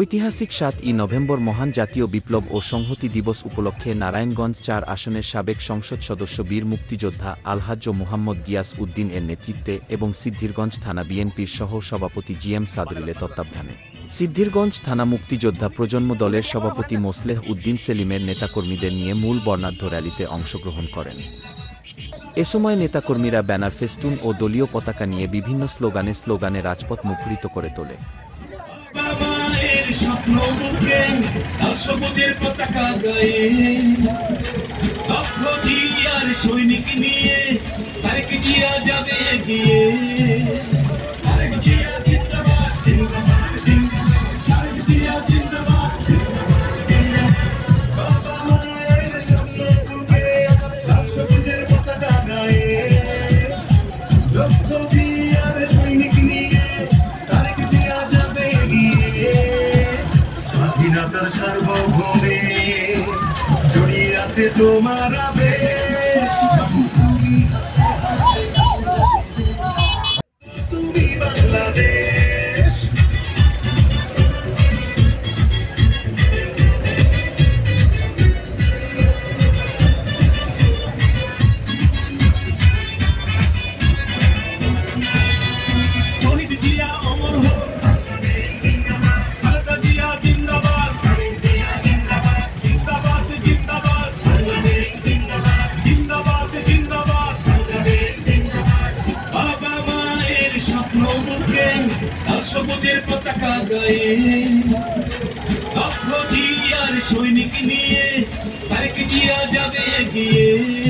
ঐতিহাসিক সাত ই নভেম্বর মহান জাতীয় বিপ্লব ও সংহতি দিবস উপলক্ষে নারায়ণগঞ্জ চার আসনের সাবেক সংসদ সদস্য বীর মুক্তিযোদ্ধা আলহাজ্য মুহাম্মদ গিয়াস উদ্দিন এর নেতৃত্বে এবং সিদ্ধিরগঞ্জ থানা বিএনপির সহ সভাপতি জি এম সাদরিলে তত্ত্বাবধানে। সিদ্ধিরগঞ্জ থানা মুক্তিযোদ্ধা প্রজন্ম দলের সভাপতি মোসলেহ উদ্দিন সেলিমের নেতাকর্মীদের নিয়ে মূল বর্ণাঢ্য র্যালিতে অংশগ্রহণ করেন। এ সময় নেতাকর্মীরা ব্যানার ফেস্টুন ও দলীয় পতাকা নিয়ে বিভিন্ন স্লোগানে স্লোগানে রাজপথ মুখরিত করে তোলে। বাবার স্বপ্ন বুকে লাল সবুজের পতাকা গায়ে। দক্ষ জিয়ার সৈনিক নিয়ে তারেক জিয়া যাবে গিয়ে স্বাধীনতার সার্বভৌমে জড়িয়ে আছে তোমার সবুজের পতাকা গায়ে। দক্ষ জিয়ার সৈনিক নিয়ে তারেক জিয়া যাবে গিয়ে।